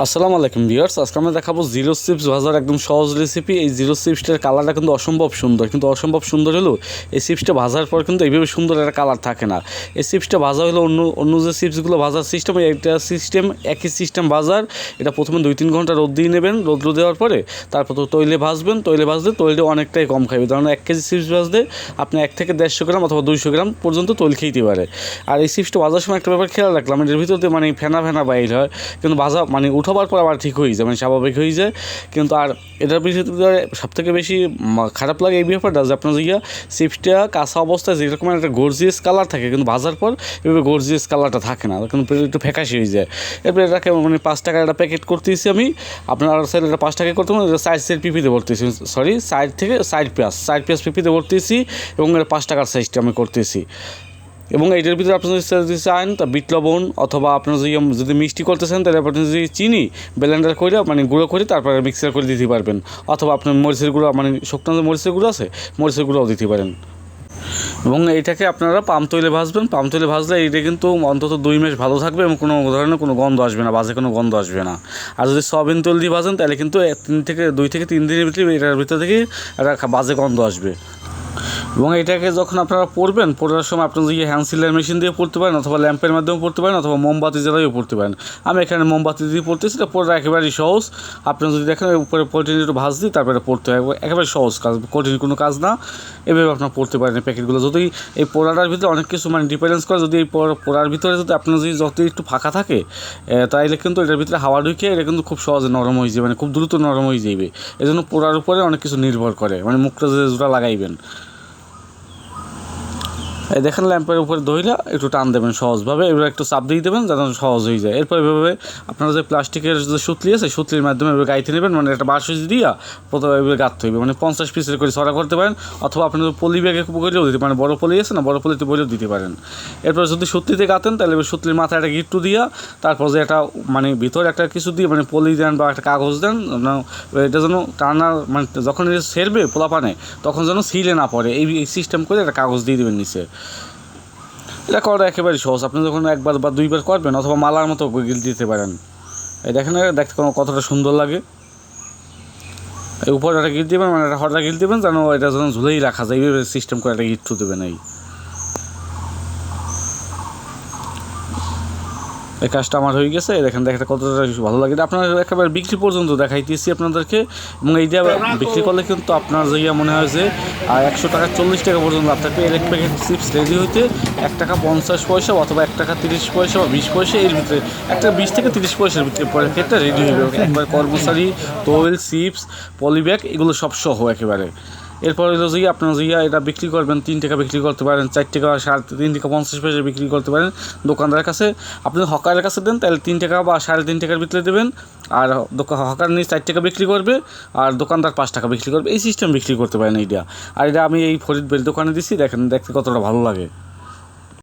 আসসালামু আলাইকুম ভিউয়ার্স, আজকে আমরা দেখাবো জিরো চিপস ভাজার একদম সহজ রেসিপি এই জিরো চিপসটার কালারটা কিন্তু অসম্ভব সুন্দর, কিন্তু অসম্ভব সুন্দর হলেও এই চিপসটা ভাজার পর কিন্তু এইভাবে সুন্দর একটা কালার থাকে না। এই চিপসটা ভাজা হলো অন্য অন্য যে চিপসগুলো ভাজার সিস্টেম একটা সিস্টেম একই সিস্টেম ভাজার, এটা প্রথমে দুই তিন ঘণ্টা রোদ দিয়ে নেবেন রোদ্র দেওয়ার পরে তারপর তো তৈলে ভাজবেন, তৈলে ভাজলে তৈলটা অনেকটাই কম খাইবে। কারণ এক কেজি চিপস ভাজলে আপনি এক থেকে দেড়শো গ্রাম অথবা দুইশো গ্রাম পর্যন্ত তৈল খেতে পারে। আর এই চিপসটা ভাজার সময় একটা ব্যাপার খেয়াল রাখলাম এর ভিতর দিয়ে মানে ফেনা ফেনা বাইর হয়, কিন্তু ভাজা মানে উঠাবার পর আবার ঠিক হয়ে যায় মানে স্বাভাবিক হয়ে যায়। কিন্তু আর এটার সব থেকে বেশি খারাপ লাগে এই ব্যাপারটা যে আপনার ইয়া চিপসটা কাঁচা অবস্থায় যেরকম একটা গর্জিয়াস কালার থাকে, কিন্তু ভাজার পর এভাবে গর্জিয়াস কালারটা থাকে না, কিন্তু একটু ফ্যাকাশি হয়ে যায়। এরপরে এটাকে মানে পাঁচ টাকার একটা প্যাকেট করতেছি আমি, আপনার সাইড এটা পাঁচ টাকা করতে পারেন সাইড সাইড পিপিতে ভরতেছি সরি সাইড থেকে সাইড পেঁয়াজ সাইড পেঁয়াজ পিপিতে ভরতেছি এবং এটা পাঁচ টাকার সাইজটা আমি করতেছি। এবং এইটার ভিতরে আপনি যদি চান, তা বিট লবণ অথবা আপনার যদি যদি মিষ্টি করতে চান, তাহলে আপনি যদি চিনি ব্লেন্ডার করে মানে গুঁড়ো করে তারপরে মিক্সার করে দিতে পারবেন। অথবা আপনার মরিচের গুঁড়ো মানে শুকনো যে মরিচের গুঁড়ো আছে, মরিচের গুঁড়োও দিতে পারেন। এবং এইটাকে আপনারা পাম তৈলে ভাজবেন। পাম তৈলে ভাজলে এইটা কিন্তু অন্তত দুই মাস ভালো থাকবে এবং কোনো ধরনের কোনো গন্ধ আসবে না, বাজে কোনো গন্ধ আসবে না। আর যদি সয়াবিন তেল দিয়ে ভাজেন, তাহলে কিন্তু তিন থেকে, দুই থেকে তিন দিনের ভিতরে এটার ভিতর থেকে একটা বাজে গন্ধ আসবে। এবং এটাকে যখন আপনারা পড়বেন পড়ার সময় আপনার যদি হ্যান্ড সিলার মেশিন দিয়ে পড়তে পারেন অথবা ল্যাম্পের মাধ্যমে পড়তে পারেন অথবা মোমবাতি জ্বালাইও পড়তে পারেন। আমি এখানে মোমবাতি দিয়ে পড়তেছি এটা পড়া একেবারেই সহজ। আপনি যদি দেখেন উপরে পোলট্রি একটু ভাজ দিই তারপরে পড়তে হয় একেবারে সহজ কাজ। কঠিন কোনো কাজ না। এভাবে আপনার পড়তে পারেন প্যাকেটগুলো যদি এই পোড়াটার ভিতরে অনেক কিছু মানে ডিপেন্ডেন্স করে যদি এই পড়- পোড়ার ভিতরে যদি আপনার যদি যত একটু ফাঁকা থাকে এ, তাইলে কিন্তু এটার ভিতরে হাওয়া ঢুকে এটা কিন্তু খুব সহজে নরম হয়ে যাবে মানে খুব দ্রুত নরম হয়ে যাবে। এই জন্য পোড়ার উপরে অনেক কিছু নির্ভর করে মানে মুখটা যে জোড়া লাগাইবেন। দেখেন ল্যাম্পের উপরে ধইলা একটু টান দেবেন সহজভাবে, এবার একটু চাপ দিয়ে দেবেন যেন সহজ হয়ে যায়। এরপর এভাবে আপনারা যে প্লাস্টিকের যে সুতলি আছে, সুতলির মাধ্যমে এভাবে গাইতে নেবেন মানে একটা বাঁশ দিয়া প্রথমে এভাবে গাঁথতে হইবে মানে পঞ্চাশ পিসের করে ছড়া করতে পারেন, অথবা আপনি যদি পলি ব্যাগে করেও দিতে পারেন, বড় পলি আছে না, বড় পলিতে বলেও দিতে পারেন। এরপর যদি সুতলিতে গাঁথেন, তাহলে এবার সুতলির মাথায় একটা গিট্টু দিয়া, তারপর যে একটা মানে ভিতরে একটা কিছু দিয়ে মানে পলি দেন বা একটা কাগজ দেন এটা যেন টানার মানে যখন এটা সেরবে পোলাপানে, তখন যেন সিলে না পড়ে। এই সিস্টেম করে একটা কাগজ দিয়ে দেবেন নিচে। এটা করা একেবারে সহজ। আপনি যখন একবার বা দুইবার করবেন অথবা মালার মতো গিল দিতে পারেন। এই দেখেন, দেখতে কোনো কতটা সুন্দর লাগে। এই উপরে একটা গিল দেবেন মানে একটা হঠাৎ গিল দেবেন, যেন এটা যেন ঝুলেই রাখা যায়। এইভাবে সিস্টেম করে একটা গিট্টু দেবেন এই। এই কাজটা আমার হয়ে গেছে দেখেন, দেখতে কতটা ভালো লাগে। আপনার একেবারে বিক্রি পর্যন্ত দেখাইতেছি আপনাদেরকে, এবং এই এইটা বিক্রি করলে কিন্তু আপনার জায়গা মনে হয় যে একশো টাকা, চল্লিশ টাকা পর্যন্ত লাভ থাকবে। এক প্যাকেট চিপস রেডি হইতে এক টাকা পঞ্চাশ পয়সা অথবা এক টাকা তিরিশ পয়সা বা বিশ পয়সা, এর ভিতরে একটা বিশ থেকে তিরিশ পয়সার ভিতরে প্যাকেটটা রেডি হয়ে যাবে একবার কর্মচারী, তৈল চিপস পলিব্যাগ এগুলো সব সহ একেবারে। এরপর হলো যে আপনার যে এটা বিক্রি করবেন, তিন টাকা বিক্রি করতে পারেন, চার টাকা সাড়ে তিন টাকা পঞ্চাশ পয়সা বিক্রি করতে পারেন দোকানদারের কাছে। আপনি হকারের কাছে দেন, তাহলে তিন টাকা বা সাড়ে তিন টাকার ভিতরে দেবেন। আর হকার নিয়ে চার টাকা বিক্রি করবে, আর দোকানদার পাঁচ টাকা বিক্রি করবে। এই সিস্টেম বিক্রি করতে পারেন এইটা আর এটা আমি এই ফরিদ বেল দোকানে দিছি, দেখেন, দেখতে কতটা ভালো লাগে।